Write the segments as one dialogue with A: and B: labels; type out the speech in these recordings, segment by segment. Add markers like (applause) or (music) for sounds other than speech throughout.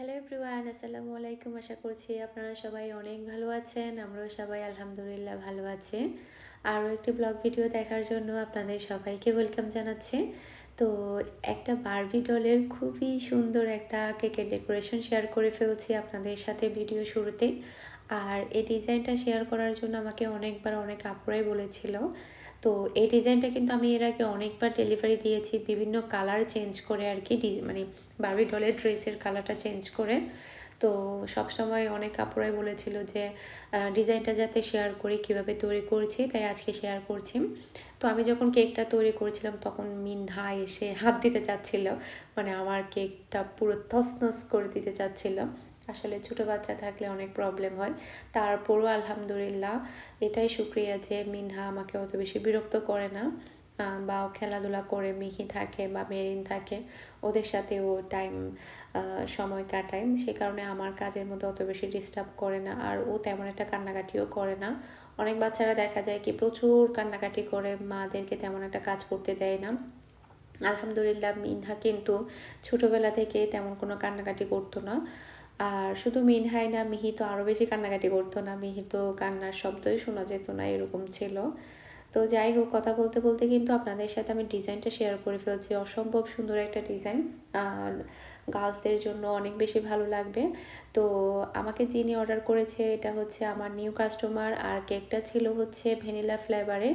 A: Hello everyone আসসালামু আলাইকুম আশা করছি আপনারা সবাই অনেক ভালো আছেন, আমরাও সবাই আলহামদুলিল্লাহ ভালো আছি। আরও একটি ব্লগ ভিডিও দেখার জন্য আপনাদের সবাইকে ওয়েলকাম জানাচ্ছি। তো একটা বারবি ডলের খুবই সুন্দর একটা কেকের ডেকোরেশন শেয়ার করে ফেলছি আপনাদের সাথে ভিডিও শুরুতে আর এই ডিজাইনটা শেয়ার করার জন্য আমাকে অনেকবার অনেক আপুরাই বলেছিল তো এই ডিজাইনটা কিন্তু আমি এর আগে অনেকবার ডেলিভারি দিয়েছি, বিভিন্ন কালার চেঞ্জ করে আর কি মানে বারবি ডলের ড্রেসের কালারটা চেঞ্জ করে। তো সবসময় অনেক কাপড়াই বলেছিল যে ডিজাইনটা যাতে শেয়ার করি, কীভাবে তৈরি করছি, তাই আজকে শেয়ার করছি। তো আমি যখন কেকটা তৈরি করেছিলাম, তখন মিনহা এসে হাত দিতে চাচ্ছিল মানে আমার কেকটা পুরো তসনস করে দিতে চাচ্ছিল। আসলে ছোটো বাচ্চা থাকলে অনেক প্রবলেম হয়। তারপরও আলহামদুলিল্লাহ এটাই শুক্রিয়া যে মিনহা আমাকে অত বেশি বিরক্ত করে না। বা খেলাধুলা করে, মিহি থাকে বা মেরিন থাকে, ওদের সাথে ও টাইম সময় কাটায়। সে কারণে আমার কাজের মধ্যে অত বেশি ডিস্টার্ব করে না, আর ও তেমন একটা কান্নাকাটিও করে না। অনেক বাচ্চারা দেখা যায় কি প্রচুর কান্নাকাটি করে, মাদেরকে তেমন একটা কাজ করতে দেয় না। আলহামদুলিল্লাহ মিনহা কিন্তু ছোটোবেলা থেকে তেমন কোনো কান্নাকাটি করতো না। আর শুধু মিনহাই না, মিহি তো আরও বেশি কান্নাকাটি করতো না। মিহি তো কান্নার শব্দই শোনা যেত না, এরকম ছিল। তো যাই হোক, কথা বলতে বলতে কিন্তু আপনাদের সাথে আমি ডিজাইনটা শেয়ার করে ফেলছি। অসম্ভব সুন্দর একটা ডিজাইন। আর গার্লসদের জন্য অনেক বেশি ভালো লাগবে। তো আমাকে যিনি অর্ডার করেছে, এটা হচ্ছে আমার নিউ কাস্টমার আর কেকটা ছিল হচ্ছে ভ্যানিলা ফ্লেভারের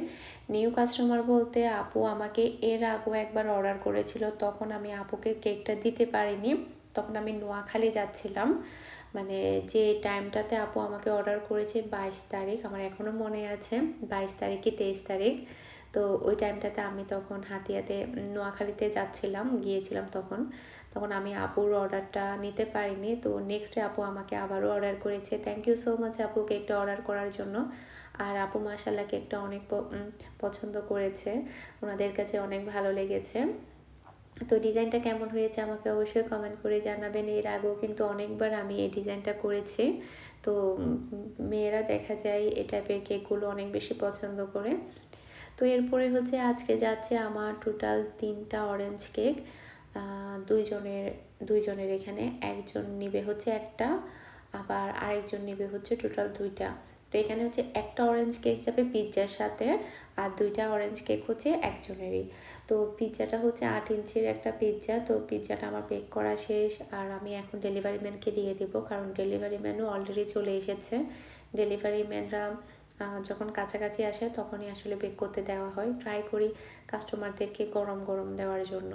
A: নিউ কাস্টমার বলতে আপু আমাকে এর আগেও একবার অর্ডার করেছিল। তখন আমি আপুকে কেকটা দিতে পারিনি। তখন আমি নোয়াখালী যাচ্ছিলাম। মানে যে টাইমটাতে আপু আমাকে অর্ডার করেছে বাইশ তারিখ, আমার এখনও মনে আছে, বাইশ তারিখ কি তেইশ তারিখ। তো ওই টাইমটাতে আমি তখন হাতিয়াতে, নোয়াখালীতে যাচ্ছিলাম, গিয়েছিলাম তখন। তখন আমি আপুর অর্ডারটা নিতে পারিনি। তো নেক্সট আপু আমাকে আবারও অর্ডার করেছে। থ্যাংক ইউ সো মাচ আপু কেকটা অর্ডার করার জন্য। আর আপু মাসাল্লাহ কেকটা অনেক পছন্দ করেছে। ওনাদের কাছে অনেক ভালো লেগেছে। তো ডিজাইনটা কেমন হয়েছে আমাকে অবশ্যই কমেন্ট করে জানাবেন। এর আগেও কিন্তু অনেকবার আমি এই ডিজাইনটা করেছি। তো মেয়েরা দেখা যায় এই টাইপের কেকগুলো অনেক বেশি পছন্দ করে। তো এরপরে হচ্ছে আজকে যাচ্ছে আমার টোটাল তিনটা অরেঞ্জ কেক দুইজনের দুইজনের এখানে একজন নিবে হচ্ছে একটা, আবার আরেকজন নিবে হচ্ছে টোটাল দুইটা। তো এখানে হচ্ছে একটা অরেঞ্জ কেক যাবে পিৎজার সাথে আর দুইটা অরেঞ্জ কেক হচ্ছে একজনেরই। তো পিৎজাটা হচ্ছে আট ইঞ্চির একটা পিৎজা তো পিৎজাটা আমার বেক করা শেষ আর আমি এখন ডেলিভারি ম্যানকে দিয়ে দিব কারণ ডেলিভারি ম্যানও অলরেডি চলে এসেছে। ডেলিভারি ম্যানরা যখন কাছাকাছি আসে তখনই আসলে বেক করতে দেওয়া হয়। ট্রাই করি কাস্টমারদেরকে গরম গরম দেওয়ার জন্য।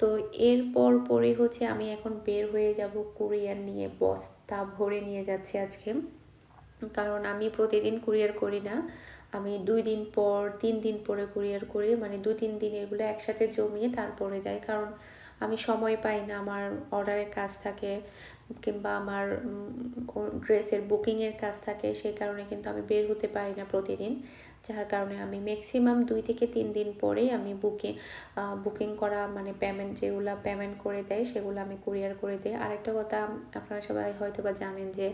A: তো এরপর পরে হচ্ছে আমি এখন বের হয়ে যাব কুরিয়ার নিয়ে, বস্তা ভরে নিয়ে যাচ্ছি আজকে। কারণ আমি প্রতিদিন কুরিয়ার করি না। আমি দুই দিন পর, তিন দিন পরে কুরিয়ার করি। মানে দু তিন দিন এগুলো একসাথে জমিয়ে তারপরে যাই। কারণ আমি সময় পাই না। আমার অর্ডারের কাজ থাকে কিংবা আমার ড্রেসের বুকিংয়ের কাজ থাকে। সেই কারণে কিন্তু আমি বের হতে পারি না প্রতিদিন। যার কারণে আমি ম্যাক্সিমাম দুই থেকে তিন দিন পরেই আমি বুকিং বুকিং করা মানে পেমেন্ট যেগুলো পেমেন্ট করে দেয়, সেগুলো আমি কুরিয়ার করে দিই। আরেকটা কথা আপনারা সবাই হয়তো বা জানেন যে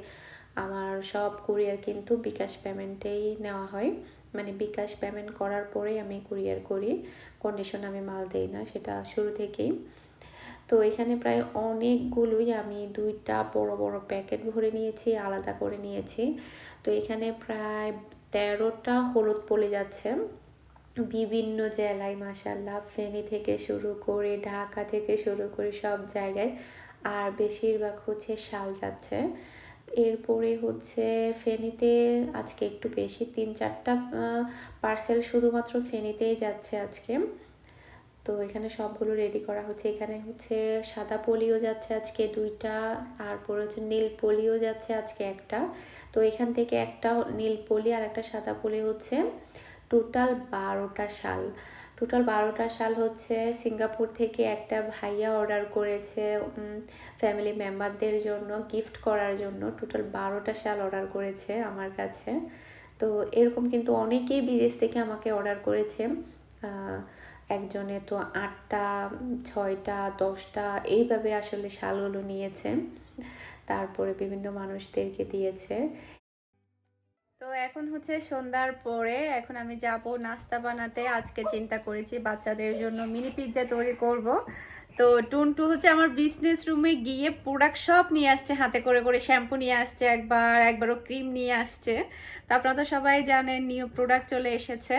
A: আমার সব কুরিয়ার কিন্তু বিকাশ পেমেন্টেই নেওয়া হয়। মানে বিকাশ পেমেন্ট করার পরেই আমি কুরিয়ার করি। কন্ডিশন আমি মাল দেই না, সেটা শুরু থেকেই। তো এখানে প্রায় অনেকগুলোই আমি দুইটা বড় বড় প্যাকেট ভরে নিয়েছি, আলাদা করে নিয়েছি। তো এখানে প্রায় তেরোটা হলুদ পড়ে যাচ্ছে। বিভিন্ন জেলায় মাসাল্লাহ ফেনী থেকে শুরু করে ঢাকা থেকে শুরু করে সব জায়গায়। আর বেশিরভাগ হচ্ছে শাল যাচ্ছে। এরপরে হচ্ছে ফেনীতে আজকে একটু বেশি, তিন চারটা পার্সেল শুধুমাত্র ফেনীতেই যাচ্ছে আজকে। তো এখানে সবগুলো রেডি করা হচ্ছে। এখানে হচ্ছে সাদা পলিও যাচ্ছে আজকে দুইটা, তারপরে হচ্ছে নীল পলিও যাচ্ছে আজকে একটা। তো এখান থেকে একটা নীল পলি আর একটা সাদা পলি হচ্ছে টোটাল বারোটা শাল। টোটাল বারোটা শাল হচ্ছে সিঙ্গাপুর থেকে একটা ভাইয়া অর্ডার করেছে ফ্যামিলি মেম্বারদের জন্য গিফট করার জন্য। টোটাল বারোটা শাল অর্ডার করেছে আমার কাছে। তো এরকম কিন্তু অনেকেই বিদেশ থেকে আমাকে অর্ডার করেছে। একজনে তো আটটা, ছয়টা, দশটা, এইভাবে আসলে শালগুলো নিয়েছে। তারপরে বিভিন্ন মানুষদেরকে দিয়েছে।
B: তো এখন হচ্ছে সন্ধ্যার পরে এখন আমি যাব নাস্তা বানাতে। আজকে চিন্তা করেছি বাচ্চাদের জন্য মিনি পিৎজা তৈরি করব। তো টুনটু হচ্ছে আমার বিজনেস রুমে গিয়ে প্রোডাক্ট সব নিয়ে আসছে, হাতে করে করে শ্যাম্পু নিয়ে আসছে একবার, একবারও ক্রিম নিয়ে আসছে। তো আপনারা তো সবাই জানেন নিউ প্রোডাক্ট চলে এসেছে।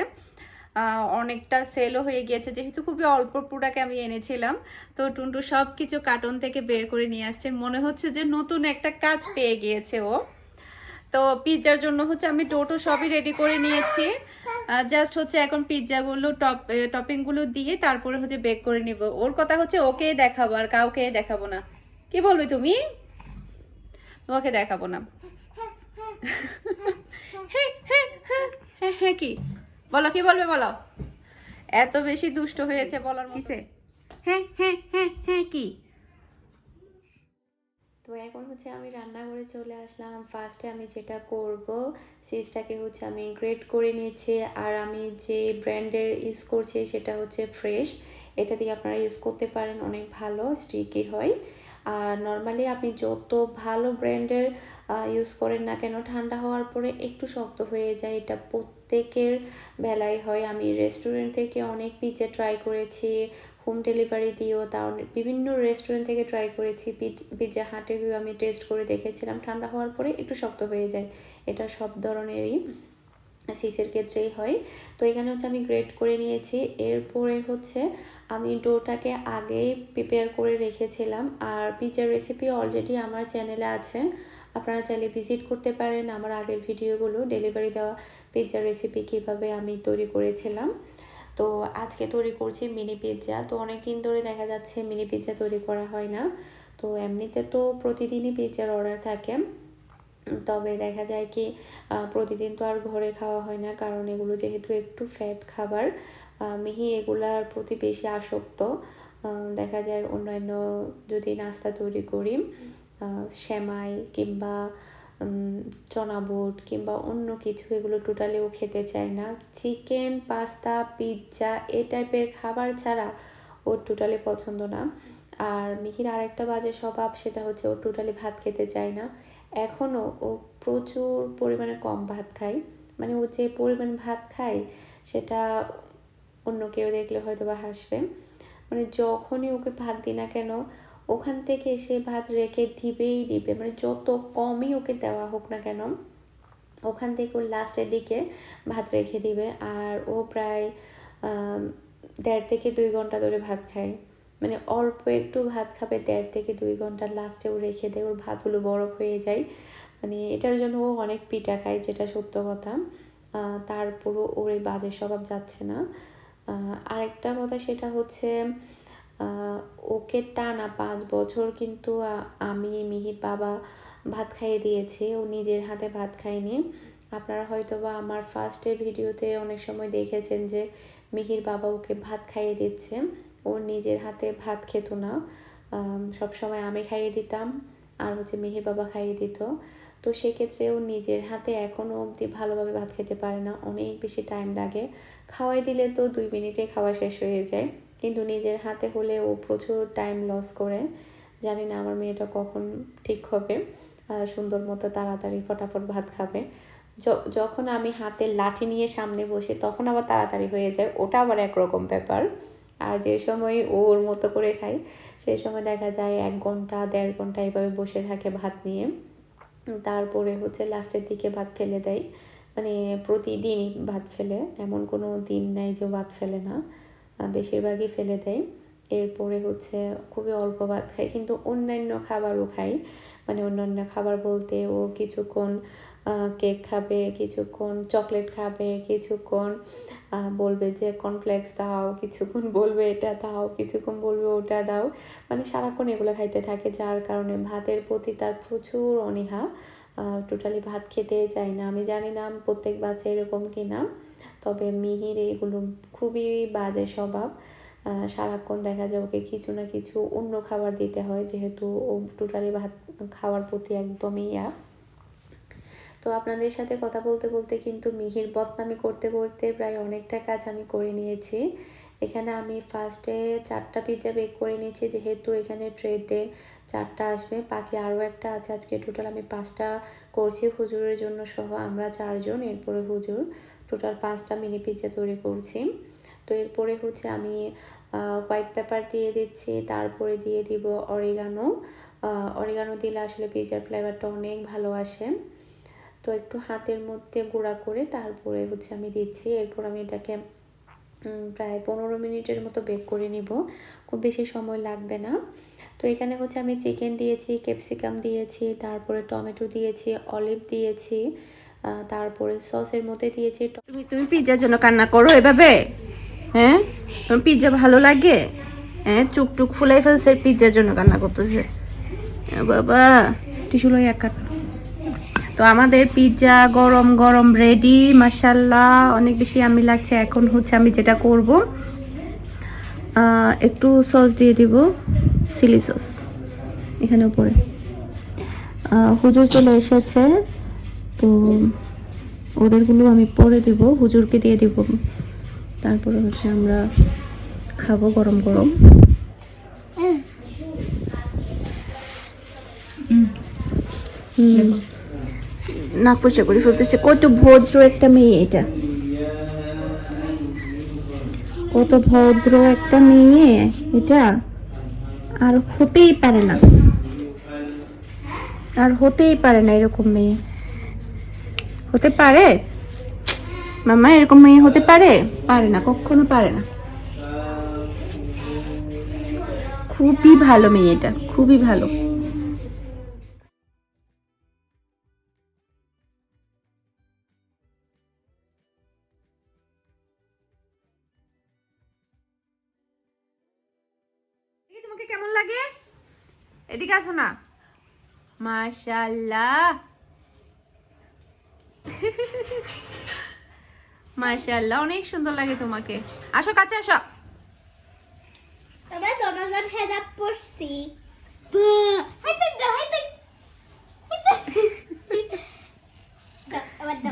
B: অনেকটা সেলও হয়ে গিয়েছে, যেহেতু খুবই অল্প প্রোডাক্ট আমি এনেছিলাম। তো টুনটু সব কিছু কার্টন থেকে বের করে নিয়ে আসছে। মনে হচ্ছে যে নতুন একটা কাজ পেয়ে গিয়েছে ও। তো পিৎজার জন্য হচ্ছে আমি টোটো সবই রেডি করে নিয়েছি। জাস্ট হচ্ছে এখন পিৎজাগুলো টপ টপিংগুলো দিয়ে তারপরে হচ্ছে বেক করে নিব। ওর কথা হচ্ছে ওকে দেখাবো আর কাউকে দেখাবো না। কি বলবি তুমি? তোমাকে দেখাবো না। হ্যাঁ হ্যাঁ কি? বলো, কি বলবে বলো? এত বেশি দুষ্ট হয়েছে বলার কিসে? হ্যাঁ হ্যাঁ হ্যাঁ হ্যাঁ কি?
A: তো এখন হচ্ছে আমি রান্নাঘরে চলে আসলাম। ফার্স্টে আমি যেটা করব সিজটাকে হচ্ছে আমি গ্রেট করে নিয়েছি। আর আমি যে ব্র্যান্ডের ইউজ করছি সেটা হচ্ছে ফ্রেশ এটা দিয়ে আপনারা ইউজ করতে পারেন, অনেক ভালো স্টিকি হয়। আর নর্মালি আপনি যত ভালো ব্র্যান্ডের ইউজ করেন না কেন, ঠান্ডা হওয়ার পরে একটু শক্ত হয়ে যায়। এটা প্রত্যেকের বেলায় হয়। আমি রেস্টুরেন্ট থেকে অনেক পিৎজা ট্রাই করেছি হোম ডেলিভারি দিয়েও তার বিভিন্ন রেস্টুরেন্ট থেকে ট্রাই করেছি। পিৎজা হাটে গিয়েও আমি টেস্ট করে দেখেছিলাম। ঠান্ডা হওয়ার পরে একটু শক্ত হয়ে যায়। এটা সব ধরনেরই সিসের ক্ষেত্রেই হয়। তো এখানে হচ্ছে আমি গ্রেড করে নিয়েছি। এরপরে হচ্ছে আমি ডোটাকে আগেই প্রিপেয়ার করে রেখেছিলাম। আর পিৎজার রেসিপি অলরেডি আমার চ্যানেলে আছে। আপনারা চাইলে ভিজিট করতে পারেন। আমার আগের ভিডিওগুলো ডেলিভারি দেওয়া পিৎজার রেসিপি কীভাবে আমি তৈরি করেছিলাম। তো আজকে তৈরি করছি মিনি পিৎজা তো অনেক দিন ধরে দেখা যাচ্ছে মিনি পিৎজা তৈরি করা হয় না। তো এমনিতে তো প্রতিদিনই পিৎজার অর্ডার থাকে। তবে দেখা যায় কি প্রতিদিন তো আর ঘরে খাওয়া হয় না। কারণ এগুলো যেহেতু একটু ফ্যাট খাবার মিহি এগুলার প্রতি বেশি আসক্ত। দেখা যায় অন্যান্য যদি নাস্তা তৈরি করি সেমাই কিংবা উম, চনা বুট কিংবা অন্য কিছু এগুলো টোটালি ও খেতে চায় না। চিকেন পাস্তা পিৎজা এই টাইপের খাবার ছাড়া ওর টোটালি পছন্দ না। আর মিহির আরেকটা বাজে স্বভাব সেটা হচ্ছে ও টোটালি ভাত খেতে চায় না। এখনও ও প্রচুর পরিমাণে কম ভাত খায়। মানে ও যে পরিমাণ ভাত খায় সেটা অন্য কেউ দেখলে হয়তো বা হাসবে। মানে যখনই ওকে ভাত দিই না কেন ওখান থেকে সে ভাত রেখে দিবেই দিবে। মানে যত কমই ওকে দেওয়া হোক না কেন, ওখান থেকে ও লাস্টের দিকে ভাত রেখে দিবে। আর ও প্রায় দেড় থেকে দুই ঘণ্টা ধরে ভাত খায়। মানে অল্প একটু ভাত খাবে, দেড় থেকে দুই ঘণ্টা লাস্টে ও রেখে দেয়। ওর ভাতগুলো বরফ হয়ে যায়। মানে এটার জন্য ও অনেক পিঠা খায়, যেটা সত্য কথা। তারপরও ওর এই বাজে স্বভাব যাচ্ছে না। আরেকটা কথা সেটা হচ্ছে ওকে টানা পাঁচ বছর কিন্তু আমি মিহির বাবা ভাত খাইয়ে দিয়েছে। ও নিজের হাতে ভাত খায়নি। আপনারা হয়তো বা আমার ফার্স্টের ভিডিওতে অনেক সময় দেখেছেন যে মিহির বাবা ওকে ভাত খাইয়ে দিচ্ছে। ও নিজের হাতে ভাত খেত না। সব সময় আমি খাইয়ে দিতাম আর হচ্ছে মিহির বাবা খাইয়ে দিত। তো সেক্ষেত্রে ও নিজের হাতে এখনও অবধি ভালোভাবে ভাত খেতে পারে না। অনেক বেশি টাইম লাগে। খাওয়াই দিলে তো দুই মিনিটে খাওয়া শেষ হয়ে যায়। কিন্তু নিজের হাতে হলে ও প্রচুর টাইম লস করে। জানি না আমার মেয়েটা কখন ঠিক হবে। সুন্দর মতো তাড়াতাড়ি ফটাফট ভাত খাবে। যখন আমি হাতে লাঠি নিয়ে সামনে বসে, তখন আবার তাড়াতাড়ি হয়ে যায়। ওটা আবার একরকম ব্যাপার। আর যে সময় ওর মতো করে খায় সেই সময় দেখা যায় এক ঘণ্টা, দেড় ঘণ্টা এভাবে বসে থাকে ভাত নিয়ে। তারপরে হচ্ছে লাস্টের দিকে ভাত ফেলে দেয়। মানে প্রতিদিনই ভাত ফেলে। এমন কোনো দিন নাই যে ভাত ফেলে না। বেশিরভাগই ফেলে দেয়। এরপরে হচ্ছে খুবই অল্প ভাত খায় কিন্তু অন্যান্য খাবারও খাই। মানে অন্যান্য খাবার বলতে ও কিছুক্ষণ কেক খাবে, কিছুক্ষণ চকলেট খাবে, কিছুক্ষণ বলবে যে কর্নফ্লেক্স দাও, কিছুক্ষণ বলবে এটা দাও, কিছুক্ষণ বলবে ওটা দাও। মানে সারাক্ষণ এগুলো খাইতে থাকে, যার কারণে ভাতের প্রতি তার প্রচুর অনীহা। টোটালি ভাত খেতে চায় না। আমি জানি না প্রত্যেক বাচ্চা এরকম কি না তবে মিহির এগুলো খুবই বাজে স্বভাব। সারাক্ষণ দেখা যায় ওকে কিছু না কিছু অন্য খাবার দিতে হয়, যেহেতু ও টোটালি ভাত খাওয়ার প্রতি একদমই ইয়া। তো আপনাদের সাথে কথা বলতে বলতে কিন্তু মিহির বদনামি করতে করতে প্রায় অনেকটা কাজ আমি করে নিয়েছি। এখানে আমি ফার্স্টে চারটা পিৎজা বেক করে নিয়েছি, যেহেতু এখানে ট্রেতে চারটা আসবে, বাকি আরও একটা আছে। আজকে টোটাল আমি পাঁচটা করছি হুজুরের জন্য সহ আমরা চারজন, এরপরে হুজুর। টোটাল পাঁচটা মিনি পিৎজা তৈরি করছি। তো এরপরে হচ্ছে আমি হোয়াইট পেপার দিয়ে দিচ্ছি, তারপরে দিয়ে দিব অরিগানো। অরিগানো দিলে আসলে পিজার ফ্লেভারটা অনেক ভালো আসে। তো একটু হাতের মধ্যে গুঁড়া করে তারপরে হচ্ছে আমি দিচ্ছি। এরপর আমি এটাকে প্রায় পনেরো মিনিটের মতো বেক করে নিব। খুব বেশি সময় লাগবে না। তো এখানে হচ্ছে আমি চিকেন দিয়েছি, ক্যাপসিকাম দিয়েছি, তারপরে টমেটো দিয়েছি, অলিভ দিয়েছি তারপরে সসের মধ্যে দিয়েছি
B: তুমি তুমি পিৎজার জন্য কান্না করো এভাবে? হ্যাঁ? তোমার পিৎজা ভালো লাগে? হ্যাঁ? চুক টুক ফুলাই ফেলছে পিৎজার জন্য কান্না করতেছে। বাবা, টিস্যু লই এক। তো আমাদের পিৎজা গরম গরম রেডি মাসাল্লাহ অনেক বেশি আমি লাগছে, এখন হচ্ছে আমি যেটা করব একটু সস দিয়ে দিব, চিলি সস, এখানে উপরে।
A: হুজুর চলে এসেছে। তো ওদেরগুলো আমি পরে দিব, হুজুরকে দিয়ে দিব। তারপরে হচ্ছে আমরা খাব গরম গরম।
B: নাক পরিষ্কার করে ফেলতেছে। কত ভদ্র একটা মেয়ে এটা।
A: কত ভদ্র একটা মেয়ে এটা। আর হতেই পারে না।
B: আর হতেই পারে না এরকম মেয়ে। হতে পারে। মামা, এরকম মেয়ে হতে পারে? পারে না, কখনো পারে না। খুবই ভালো মেয়ে এটা, খুবই ভালো। কেমন লাগে? এদিকে আসো না। মাশাল্লাহ মাশাল্লাহ অনেক সুন্দর লাগে তোমাকে। আসো কাছে আসো।
C: আমরা দনাজন হাই ফাইভ দাও হাই ফাইভ হাই (laughs)